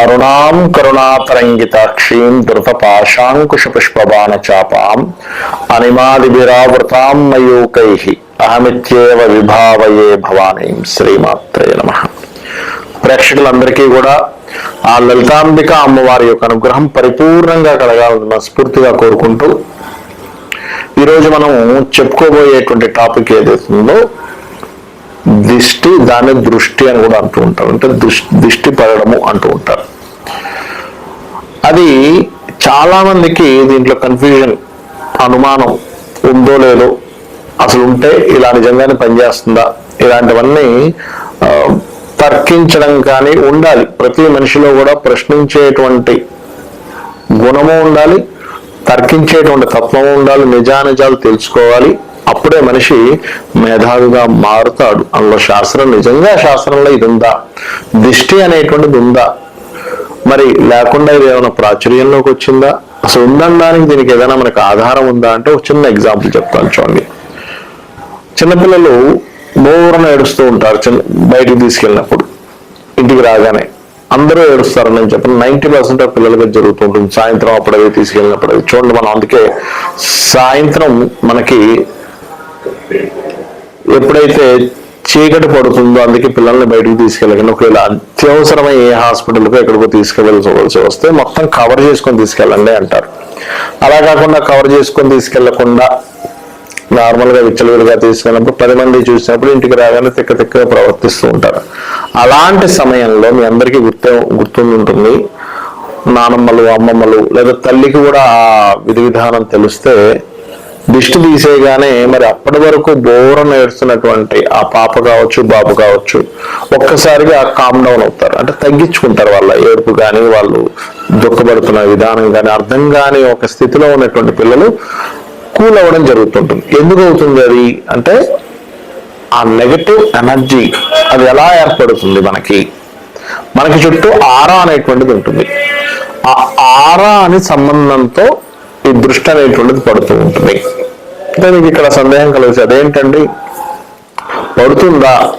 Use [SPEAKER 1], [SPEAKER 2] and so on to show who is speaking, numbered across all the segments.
[SPEAKER 1] అరుణాం కరుణాతరంగితాక్షీం ధృతపాశాంకుశ పుష్పబాణ మయూకై అహమిత్యేవ విభావయే భవానీం శ్రీమాత్రే నమ. ప్రేక్షకులందరికీ కూడా ఆ లలితాంబిక అమ్మవారి యొక్క అనుగ్రహం పరిపూర్ణంగా కలగాలని మనస్ఫూర్తిగా కోరుకుంటూ ఈరోజు మనం చెప్పుకోబోయేటువంటి టాపిక్ ఏదైతుందో దిష్టి దాని దృష్టి అని కూడా అంటూ ఉంటారు. అంటే దృష్టి దిష్టి పడడము అంటూ ఉంటారు. అది చాలా మందికి దీంట్లో కన్ఫ్యూజన్ అనుమానం ఉందో లేదో అసలు ఉంటే ఇలా నిజంగానే పనిచేస్తుందా ఇలాంటివన్నీ తర్కించడం కానీ ఉండాలి. ప్రతి మనిషిలో కూడా ప్రశ్నించేటువంటి గుణము ఉండాలి తర్కించేటువంటి తత్వము ఉండాలి నిజానిజాలు తెలుసుకోవాలి. అప్పుడే మనిషి మేధావిగా మారుతాడు. అందులో శాస్త్రం నిజంగా శాస్త్రంలో ఇది ఉందా దిష్టి అనేటువంటిది ఉందా? మరి లేకుండా ఇది ఏమైనా ప్రాచుర్యంలోకి వచ్చిందా? అసలు ఉందనడానికి దీనికి ఏదైనా మనకు ఆధారం ఉందా అంటే ఒక చిన్న ఎగ్జాంపుల్ చెప్తాను చూడండి. చిన్నపిల్లలు బోరన ఏడుస్తూ ఉంటారు చిన్న బయటికి తీసుకెళ్ళినప్పుడు ఇంటికి రాగానే. అందరూ ఏడుస్తారని నేను చెప్పిన నైన్టీ పర్సెంట్ ఆఫ్ పిల్లలకి జరుగుతూ ఉంటుంది సాయంత్రం అప్పుడు అవి తీసుకెళ్ళినప్పుడు చూడండి మనం అందుకే సాయంత్రం మనకి ఎప్పుడైతే చీకటి పడుతుందో అందుకే పిల్లల్ని బయటకు తీసుకెళ్ళకండి. ఒకవేళ అత్యవసరమై ఏ హాస్పిటల్కి ఎక్కడికో తీసుకెళ్ళవలసి వస్తే మొత్తం కవర్ చేసుకొని తీసుకెళ్ళండి అంటారు. అలా కాకుండా కవర్ చేసుకొని తీసుకెళ్ళకుండా నార్మల్గా విచ్చలవిడిగా తీసుకెళ్ళినప్పుడు పది మంది చూసినప్పుడు ఇంటికి రాగానే తిక్క తిక్కగా ప్రవర్తిస్తూ ఉంటారు. అలాంటి సమయంలో మీ అందరికీ గుర్తు గుర్తుంటుంది ఉంటుంది నానమ్మలు అమ్మమ్మలు లేదా తల్లికి కూడా ఆ విధి విధానం తెలిస్తే దిష్టి తీసేయగానే మరి అప్పటి వరకు బోర నేర్చున్నటువంటి ఆ పాప కావచ్చు బాబు కావచ్చు ఒక్కసారిగా కామ్ డౌన్ అవుతారు. అంటే తగ్గించుకుంటారు వాళ్ళ ఏడుపు కానీ వాళ్ళు దుఃఖపడుతున్న విధానం కానీ అర్థం కాని ఒక స్థితిలో ఉన్నటువంటి పిల్లలు కూల్ అవ్వడం జరుగుతుంటుంది. ఎందుకు అవుతుంది అది? అంటే ఆ నెగటివ్ ఎనర్జీ అది ఎలా ఏర్పడుతుంది మనకి? మనకి చుట్టూ ఆరా అనేటువంటిది ఉంటుంది. ఆ ఆరా అని సంబంధంతో ఈ దృష్టి అనేటువంటిది పడుతూ ఉంటుంది. అంటే మీకు ఇక్కడ సందేహం కలిగింది అదేంటండి? పడుతుందా?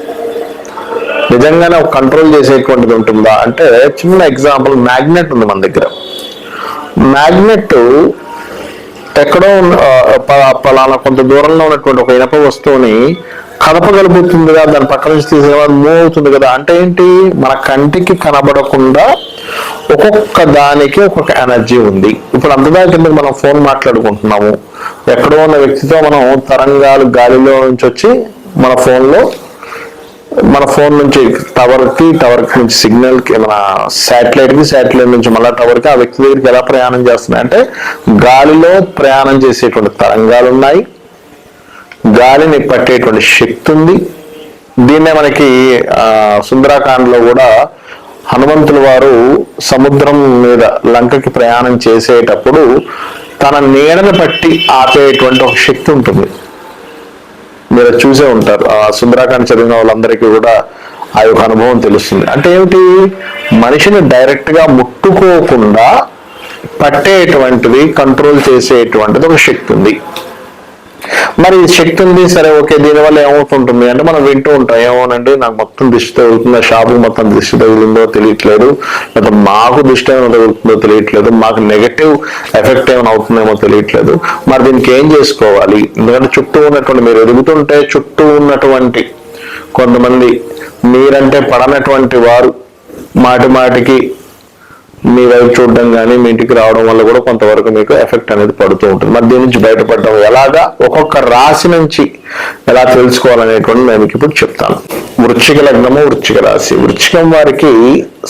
[SPEAKER 1] నిజంగానే కంట్రోల్ చేసేటువంటిది ఉంటుందా? అంటే చిన్న ఎగ్జాంపుల్ మ్యాగ్నెట్ ఉంది మన దగ్గర. మ్యాగ్నెట్ ఎక్కడో ఉన్న- పలానా కొంత దూరంలో ఉన్నటువంటి ఒక ఇనప వస్తువుని కదపగలుగుతుంది కదా దాని పక్క నుంచి తీసేవాళ్ళు మూవ్ అవుతుంది కదా. అంటే ఏంటి? మన కంటికి కనబడకుండా ఒక్కొక్క దానికి ఒక్కొక్క ఎనర్జీ ఉంది. ఇప్పుడు అంతదా కింద మనం ఫోన్ మాట్లాడుకుంటున్నాము? ఎక్కడో ఉన్న వ్యక్తితో మనం తరంగాలు గాలిలో నుంచి వచ్చి మన ఫోన్లో మన ఫోన్ నుంచి టవర్కి టవర్కి నుంచి సిగ్నల్కి మన శాటిలైట్కి శాటిలైట్ నుంచి మళ్ళీ టవర్కి ఆ వ్యక్తి దగ్గరికి ఎలా ప్రయాణం చేస్తున్నాయి? అంటే గాలిలో ప్రయాణం చేసేటువంటి తరంగాలు ఉన్నాయి. గాలిని పట్టేటువంటి శక్తి ఉంది. దీన్నే మనకి ఆ సుందరాకాండలో కూడా హనుమంతుల వారు సముద్రం మీద లంకకి ప్రయాణం చేసేటప్పుడు తన నీడను పట్టి ఆపేటువంటి ఒక శక్తి ఉంటుంది. మీరు చూసే ఉంటారు. ఆ సుందరాకాండ చదివిన వాళ్ళందరికీ కూడా ఆ యొక్క అనుభవం తెలుస్తుంది. అంటే ఏమిటి? మనిషిని డైరెక్ట్గా ముట్టుకోకుండా పట్టేటువంటిది కంట్రోల్ చేసేటువంటిది ఒక శక్తి ఉంది. మరి శక్తి ఉంది సరే ఓకే దీనివల్ల ఏమవుతుంటుంది అంటే మనం వింటూ ఉంటాం ఏమోనండి నాకు మొత్తం దిష్టి తగులుతుందో షాపు మొత్తం దిష్టి తగిలిందో తెలియట్లేదు లేదా మాకు దిష్టి ఏమైనా తగులుతుందో తెలియట్లేదు మాకు నెగటివ్ ఎఫెక్ట్ ఏమైనా అవుతుందేమో తెలియట్లేదు. మరి దీనికి ఏం చేసుకోవాలి? ఎందుకంటే చుట్టూ ఉన్నటువంటి మీరు ఎదుగుతుంటే చుట్టూ ఉన్నటువంటి కొంతమంది మీరంటే పడనటువంటి వారు మాటి మాటికి మీ వైపు చూడడం కానీ మీ ఇంటికి రావడం వల్ల కూడా కొంతవరకు మీకు ఎఫెక్ట్ అనేది పడుతూ ఉంటుంది. మరి దీని నుంచి బయటపడడం ఎలాగా? ఒక్కొక్క రాశి నుంచి ఎలా తెలుసుకోవాలనేటువంటి నేను మీకు ఇప్పుడు చెప్తాను. వృచ్చిక లగ్నము వృచ్చిక రాశి. వృచ్చికం వారికి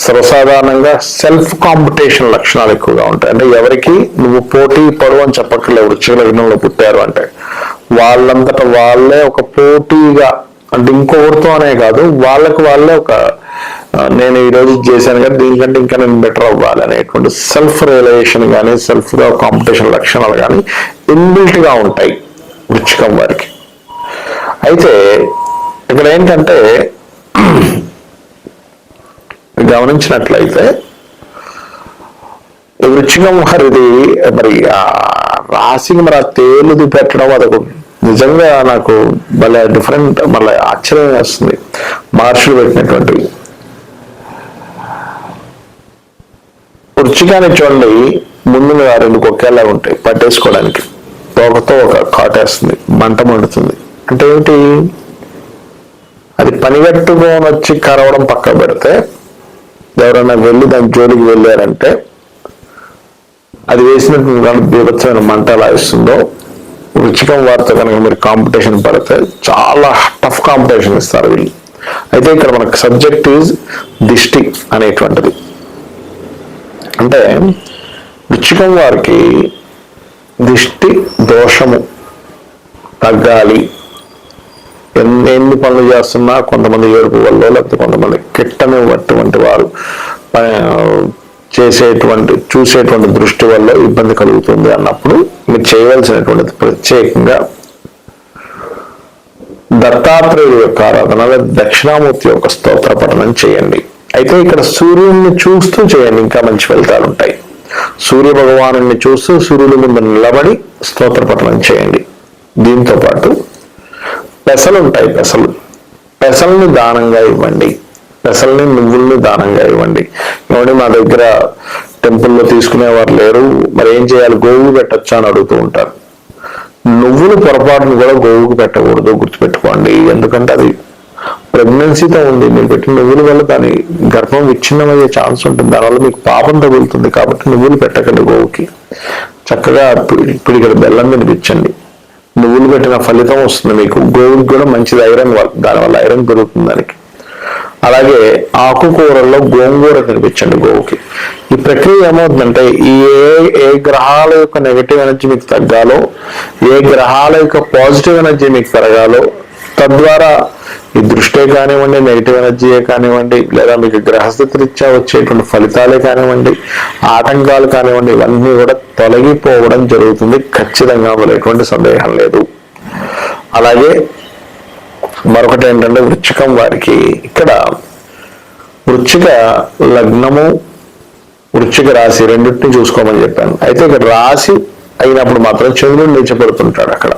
[SPEAKER 1] సర్వసాధారణంగా సెల్ఫ్ కాంపిటీషన్ లక్షణాలు ఎక్కువగా ఉంటాయి. అంటే ఎవరికి నువ్వు పోటీ పడు అని చెప్పక్కర్లేదు వృశ్చిక లగ్నంలో పుట్టారు అంటే. వాళ్ళంతట వాళ్ళే ఒక పోటీగా అంటే ఇంకొకరితో అనే కాదు వాళ్ళకు వాళ్ళే ఒక నేను ఈ రోజు చేశాను కానీ దీనికంటే ఇంకా నేను బెటర్ అవ్వాలి అనేటువంటి సెల్ఫ్ రియలైజేషన్ కానీ సెల్ఫ్ కాంపిటీషన్ లక్షణాలు కానీ ఇన్బిల్ట్గా ఉంటాయి వృచ్చికం వారికి. అయితే ఇక్కడ ఏంటంటే గమనించినట్లయితే వృచ్చికం వారిది మరి రాశికి మరి ఆ తేలుది పెట్టడం అదొక నిజంగా నాకు భలే డిఫరెంట్ మళ్ళీ ఆశ్చర్యం వేస్తుంది. మహర్షులు పెట్టినటువంటివి రుచిగానే చూడండి. ముందు రెండు కొక్కేలా ఉంటాయి పట్టేసుకోవడానికి. తోకతో ఒక కాటేస్తుంది మంట మండుతుంది. అంటే ఏమిటి అది పనిగట్టుకొని వచ్చి కరవడం పక్క పెడితే ఎవరైనా వెళ్ళి దాని జోలికి వెళ్ళారంటే అది వేసినటువంటి బీభత్సమైన మంట ఎలా ఇస్తుందో రుచికం వారితో కనుక మీరు కాంపిటీషన్ పడితే చాలా టఫ్ కాంపిటీషన్ ఇస్తారు వీళ్ళు. అయితే ఇక్కడ మనకు సబ్జెక్ట్ ఈజ్ దిష్టి అనేటువంటిది. అంటే రుచికం వారికి దిష్టి దోషము తగ్గాలి. ఎన్ని ఎన్ని పనులు చేస్తున్నా కొంతమంది ఏడుపు వల్ల లేకపోతే కొంతమంది కిట్టను అటువంటి వారు చేసేటువంటి చూసేటువంటి దృష్టి వల్ల ఇబ్బంది కలుగుతుంది అన్నప్పుడు మీరు చేయవలసినటువంటిది ప్రత్యేకంగా దత్తాత్రేయుడు యొక్క ఆరాధన దక్షిణామూర్తి యొక్క స్తోత్ర పఠనం చేయండి. అయితే ఇక్కడ సూర్యుడిని చూస్తూ చేయండి ఇంకా మంచి ఫలితాలు ఉంటాయి. సూర్య భగవాను చూస్తూ సూర్యుడి ముందు నిలబడి స్తోత్ర పఠనం చేయండి. దీంతో పాటు పెసలు ఉంటాయి పెసలు. పెసల్ని దానంగా ఇవ్వండి. పెసల్ని నువ్వుల్ని దానంగా ఇవ్వండి. ఏమంటే మా దగ్గర టెంపుల్లో తీసుకునేవారు లేరు. మరి ఏం చేయాలి? గోవులు పెట్టచ్చు అని అడుగుతూ ఉంటారు. నువ్వులు పొరపాటును కూడా గోవుకు పెట్టకూడదు గుర్తుపెట్టుకోండి. ఎందుకంటే అది ప్రెగ్నెన్సీతో ఉంది మీరు పెట్టిన నువ్వుల వల్ల దాని గర్భం విచ్ఛిన్నమయ్యే ఛాన్స్ ఉంటుంది. దానివల్ల మీకు పాపం తగులుతుంది కాబట్టి నువ్వులు పెట్టకండి గోవుకి. చక్కగా ఇప్పుడు ఇక్కడ బెల్లం తినిపించండి నువ్వులు పెట్టిన ఫలితం వస్తుంది మీకు. గోవుకి కూడా మంచిది ఐరన్ వల్ల దానివల్ల ఐరన్ పెరుగుతుంది దానికి. అలాగే ఆకుకూరల్లో గోంగూర తినిపించండి గోవుకి. ఈ ప్రక్రియ ఏమవుతుందంటే ఈ ఏ ఏ గ్రహాల యొక్క నెగటివ్ ఎనర్జీ మీకు తగ్గాలో ఏ గ్రహాల యొక్క పాజిటివ్ ఎనర్జీ మీకు పెరగాలో తద్వారా ఈ దృష్టే కానివ్వండి నెగిటివ్ ఎనర్జీయే కానివ్వండి లేదా మీకు గ్రహస్థితిరీత్యా వచ్చేటువంటి ఫలితాలే కానివ్వండి ఆటంకాలు కానివ్వండి ఇవన్నీ కూడా తొలగిపోవడం జరుగుతుంది. ఖచ్చితంగా అందులో ఎటువంటి సందేహం లేదు. అలాగే మరొకటి ఏంటంటే వృచ్చికం వారికి ఇక్కడ వృచ్చిక లగ్నము వృచ్చిక రాశి రెండింటిని చూసుకోమని చెప్పాను. అయితే ఇక్కడ రాశి అయినప్పుడు మాత్రం చంద్రుడు నిలిచిపెడుతుంటాడు అక్కడ.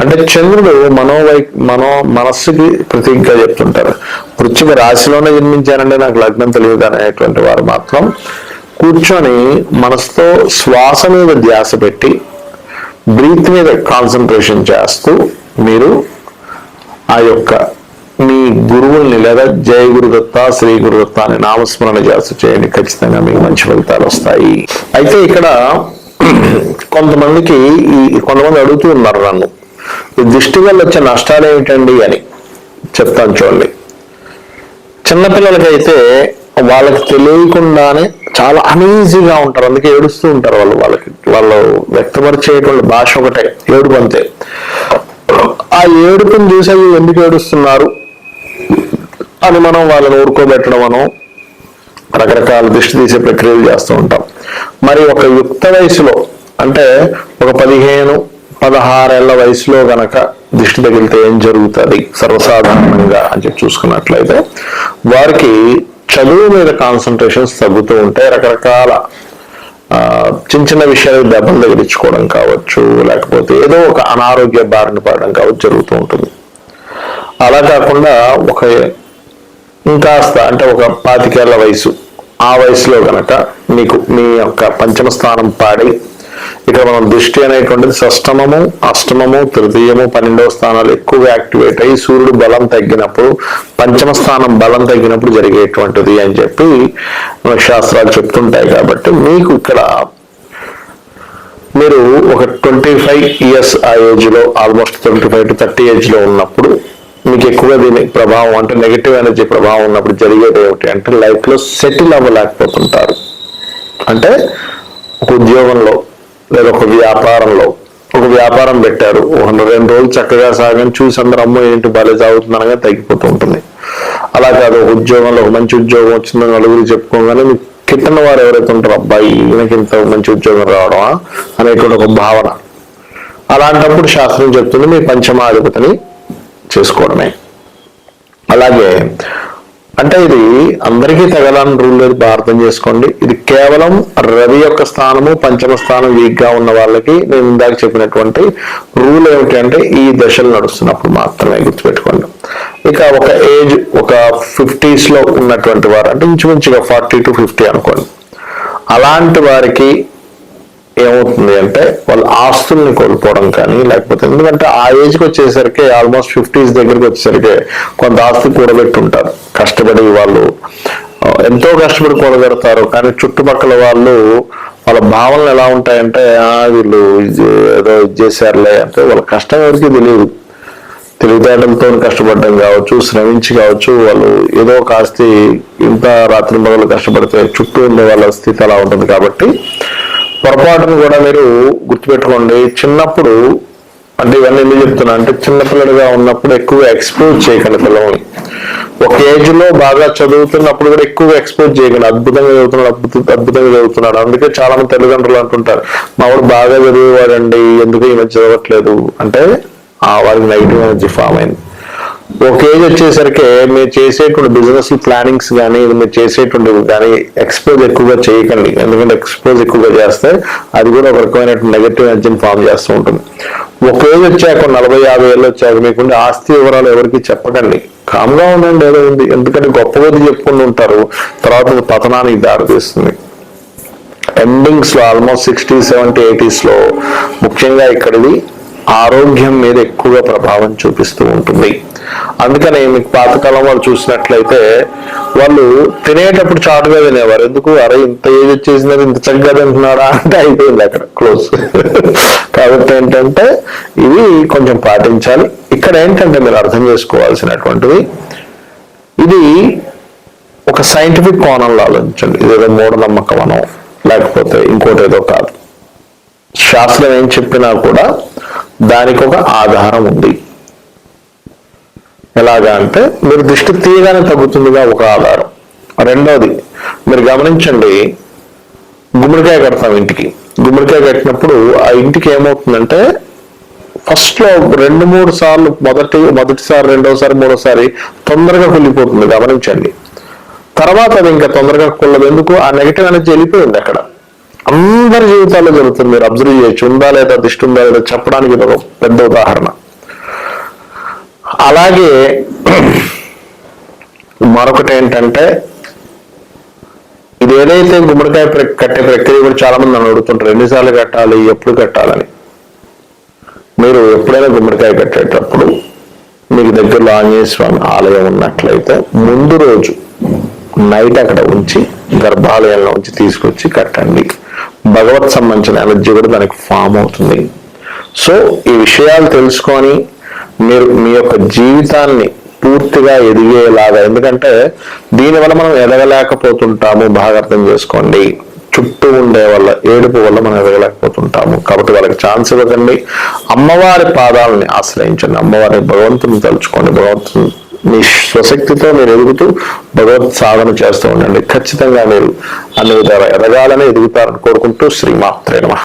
[SPEAKER 1] అంటే చంద్రుడు మనోవై మనో మనస్సుకి ప్రతీకగా చెప్తుంటారు. వృచ్చిక రాశిలోనే జన్మించారంటే నాకు లగ్నం తెలియదు అనేటువంటి వారు మాత్రం కూర్చొని మనసుతో శ్వాస మీద ధ్యాస పెట్టి బ్రీత్ మీద కాన్సన్ట్రేషన్ చేస్తూ మీరు ఆ యొక్క మీ గురువుల్ని లేదా జయ గురుదత్త శ్రీ గురుదత్త అని నామస్మరణ చేస్తూ చేయండి. ఖచ్చితంగా మీకు మంచి ఫలితాలు వస్తాయి. అయితే ఇక్కడ కొంతమందికి ఈ కొంతమంది అడుగుతూ ఉన్నారు నన్ను. ఈ దృష్టి వల్ల వచ్చే నష్టాలు ఏమిటండి అని చెప్తాను చూడండి. చిన్నపిల్లలకైతే వాళ్ళకి తెలియకుండానే చాలా అనీజీగా ఉంటారు. అందుకే ఏడుస్తూ ఉంటారు వాళ్ళు వాళ్ళకి. వాళ్ళు వ్యక్తపరిచేటువంటి భాష ఒకటే ఏడుపు అంతే. ఆ ఏడుపుని చూసి అవి ఎందుకు ఏడుస్తున్నారు అని మనం వాళ్ళని ఊరుకోబెట్టడం మనం రకరకాల దృష్టి తీసే ప్రక్రియలు చేస్తూ ఉంటాం. మరి ఒక యుక్త వయసులో అంటే ఒక పదిహేను పదహారేళ్ళ వయసులో గనక దిష్టి తగిలితే ఏం జరుగుతుంది? సర్వసాధారణంగా అని చెప్పి చూసుకున్నట్లయితే వారికి చదువు మీద కాన్సన్ట్రేషన్స్ తగ్గుతూ ఉంటాయి. రకరకాల చిన్న చిన్న విషయాలు దెబ్బలు తగిలించుకోవడం కావచ్చు లేకపోతే ఏదో ఒక అనారోగ్య బారిన పడడం కావచ్చు జరుగుతూ ఉంటుంది. అలా కాకుండా ఒక ఇంకాస్త అంటే ఒక పాతికేళ్ళ వయసు ఆ వయసులో కనుక మీకు మీ యొక్క పంచమ స్థానం పాడి ఇక్కడ మనం దృష్టి అనేటువంటిది షష్టమము అష్టమము తృతీయము పన్నెండవ స్థానాలు ఎక్కువగా యాక్టివేట్ అయ్యి సూర్యుడు బలం తగ్గినప్పుడు పంచమ స్థానం బలం తగ్గినప్పుడు జరిగేటువంటిది అని చెప్పి శాస్త్రాలు చెప్తుంటాయి కాబట్టి మీకు ఇక్కడ మీరు ఒక ట్వంటీ ఫైవ్ ఇయర్స్ ఆ ఏజ్లో almost twenty five to thirty ఏజ్లో ఉన్నప్పుడు మీకు ఎక్కువగా దీని ప్రభావం అంటే నెగిటివ్ ఎనర్జీ ప్రభావం ఉన్నప్పుడు జరిగేది ఏమిటి అంటే లైఫ్లో సెటిల్ అవ్వలేకపోతుంటారు. అంటే ఒక ఉద్యోగంలో లేదా ఒక వ్యాపారంలో ఒక వ్యాపారం పెట్టారు. ఒక రెండు రోజులు చక్కగా సాగని చూసి అందరూ అమ్మో ఏంటి బాగా సాగుతుందనగా తగ్గిపోతూ ఉంటుంది. అలా కాదు ఒక ఉద్యోగంలో ఒక మంచి ఉద్యోగం వచ్చిందని నలుగురు చెప్పుకోగానే మీకు కిట్టన వారు ఎవరైతే ఉంటారు అబ్బాయి ఈయనకి ఇంత మంచి ఉద్యోగం రావడమా? అనేటువంటి ఒక భావన. అలాంటప్పుడు శాస్త్రం చెప్తుంది మీ పంచమాధిపతిని చేసుకోవడమే. అలాగే అంటే ఇది అందరికీ తగలని రూల్ లేదు బాగా అర్థం చేసుకోండి. ఇది కేవలం రవి యొక్క స్థానము పంచమ స్థానం వీక్గా ఉన్న వాళ్ళకి నేను ఇందాక చెప్పినటువంటి రూల్ ఏమిటి అంటే ఈ దశలు నడుస్తున్నప్పుడు మాత్రమే గుర్తుపెట్టుకోండి. ఇక ఒక ఏజ్ ఒక ఫిఫ్టీస్లో ఉన్నటువంటి వారు అంటే ఇంచుమించుగా ఫార్టీ టు ఫిఫ్టీ అనుకోండి. అలాంటి వారికి ఏమవుతుంది అంటే వాళ్ళు ఆస్తుల్ని కోల్పోవడం కానీ లేకపోతే ఎందుకంటే ఆ ఏజ్కి వచ్చేసరికి ఆల్మోస్ట్ ఫిఫ్టీస్ దగ్గరికి వచ్చేసరికి కొంత ఆస్తి కూడబెట్టుంటారు. కష్టపడి వాళ్ళు ఎంతో కష్టపడి కూడబెడతారు. కానీ చుట్టుపక్కల వాళ్ళు వాళ్ళ భావనలు ఎలా ఉంటాయంటే వీళ్ళు ఇది ఏదో ఇది చేశారులే అంటే వాళ్ళ కష్టం ఎవరికి తెలియదు. తెలివితేటలతో కష్టపడడం కావచ్చు శ్రమించి కావచ్చు వాళ్ళు ఏదో ఒక ఆస్తి ఇంత రాత్రి మొదలు కష్టపడితే చుట్టూ ఉండే వాళ్ళ స్థితి అలా ఉంటుంది కాబట్టి పొరపాటును కూడా మీరు గుర్తుపెట్టుకోండి. చిన్నప్పుడు అంటే ఇవన్నీ ఎందుకు చెప్తున్నా అంటే చిన్నపిల్లడిగా ఉన్నప్పుడు ఎక్కువగా ఎక్స్పోజ్ చేయకండి పిల్లల్ని. ఒక ఏజ్లో బాగా చదువుతున్నప్పుడు కూడా ఎక్కువగా ఎక్స్పోజ్ చేయకండి. అద్భుతంగా చదువుతున్నాడు అద్భుత అద్భుతంగా చదువుతున్నాడు. అందుకే చాలా మంది తల్లిదండ్రులు అంటుంటారు మా వాడు బాగా చదివేవాడండి ఎందుకు ఈ మధ్య చదవట్లేదు? అంటే ఆ వారికి నెగిటివ్ ఎనర్జీ ఫామ్ అయింది. ఒక ఏజ్ వచ్చేసరికి మీరు చేసేటువంటి బిజినెస్ ప్లానింగ్స్ కానీ మీరు చేసేటువంటి కానీ ఎక్స్పోజ్ ఎక్కువగా చేయకండి. ఎందుకంటే ఎక్స్పోజ్ ఎక్కువగా చేస్తే అది కూడా ఒక రకమైనటువంటి నెగటివ్ ఎనర్జీని ఫామ్ చేస్తూ ఉంటుంది. ఒక ఏజ్ వచ్చాక నలభై యాభై ఏళ్ళు వచ్చాక మీకుండే ఆస్తి వివరాలు ఎవరికి చెప్పకండి. కామ్గా ఉండండి ఏదో ఉంది. ఎందుకంటే గొప్ప కొద్ది చెప్పుకుంటూ ఉంటారు. తర్వాత పతనానికి దారితీస్తుంది ఎండింగ్స్లో ఆల్మోస్ట్ సిక్స్టీ సెవెంటీ ఎయిటీస్లో ముఖ్యంగా ఇక్కడిది ఆరోగ్యం మీద ఎక్కువగా ప్రభావం చూపిస్తూ ఉంటుంది. అందుకనే మీకు పాతకాలం వాళ్ళు చూసినట్లయితే వాళ్ళు తినేటప్పుడు చాటుగా తినేవారు. ఎందుకు? అరే ఇంత ఏజ్ వచ్చేసిందని ఇంత చక్కగా తింటున్నారా అంటే అయిపోయింది అక్కడ క్లోజ్. కాబట్టి ఏంటంటే ఇవి కొంచెం పాటించాలి. ఇక్కడ ఏంటంటే మీరు అర్థం చేసుకోవాల్సినటువంటిది ఇది ఒక సైంటిఫిక్ కోణంలో ఆలోచించండి. ఇదేదో మూఢనమ్మకం అనో లేకపోతే ఇంకోటి ఏదో కాదు. శాస్త్రం ఏం చెప్పినా కూడా దానికి ఒక ఆధారం ఉంది. ఎలాగా అంటే మీరు దృష్టి తీయగానే తగ్గుతుందిగా ఒక ఆధారం. రెండవది మీరు గమనించండి గుమ్మడికాయ కడతాం ఇంటికి. గుమ్మడికాయ కట్టినప్పుడు ఆ ఇంటికి ఏమవుతుందంటే ఫస్ట్లో రెండు మూడు సార్లు మొదటి మొదటిసారి రెండోసారి మూడోసారి తొందరగా కుళ్ళిపోతుంది గమనించండి. తర్వాత అది ఇంకా తొందరగా కుళ్ళదు. ఎందుకు? ఆ నెగిటివ్ అనేది వెళ్ళిపోయింది అక్కడ. అందరి జీవితాల్లో జరుగుతుంది మీరు అబ్జర్వ్ చేయొచ్చు. ఉందా లేదా దిష్టి ఉందా లేదా చెప్పడానికి ఇది ఒక పెద్ద ఉదాహరణ. అలాగే మరొకటి ఏంటంటే ఇది ఏదైతే గుమ్మడికాయ కట్టే ప్రక్రియ కూడా చాలా మంది నన్ను అడుగుతుంటారు ఎన్నిసార్లు కట్టాలి ఎప్పుడు కట్టాలని. మీరు ఎప్పుడైనా గుమ్మడికాయ కట్టేటప్పుడు మీకు దగ్గరలో ఆంజనేయ స్వామి ఆలయం ఉన్నట్లయితే ముందు రోజు నైట్ అక్కడ ఉంచి గర్భాలయంలో ఉంచి తీసుకొచ్చి కట్టండి. భగవత్ సంబంధించిన ఎనర్జీ కూడా దానికి ఫామ్ అవుతుంది. సో ఈ విషయాలు తెలుసుకొని మీరు మీ యొక్క జీవితాన్ని పూర్తిగా ఎదిగేలాగా. ఎందుకంటే దీనివల్ల మనం ఎదగలేకపోతుంటాము. బాగా అర్థం చేసుకోండి. చుట్టూ ఉండే వల్ల ఏడుపు వల్ల మనం ఎదగలేకపోతుంటాము. కాబట్టి వాళ్ళకి ఛాన్స్ ఇవ్వకండి. అమ్మవారి పాదాలని ఆశ్రయించండి. అమ్మవారి భగవంతుని తలుచుకోండి. భగవంతుని మీ స్వశక్తితో మీరు ఎదుగుతూ భగవత్ సాధన చేస్తూ ఉండండి. ఖచ్చితంగా మీరు అన్ని విధాలు ఎదగాలని ఎదుగుతారని కోరుకుంటూ శ్రీమాత్రే నమ.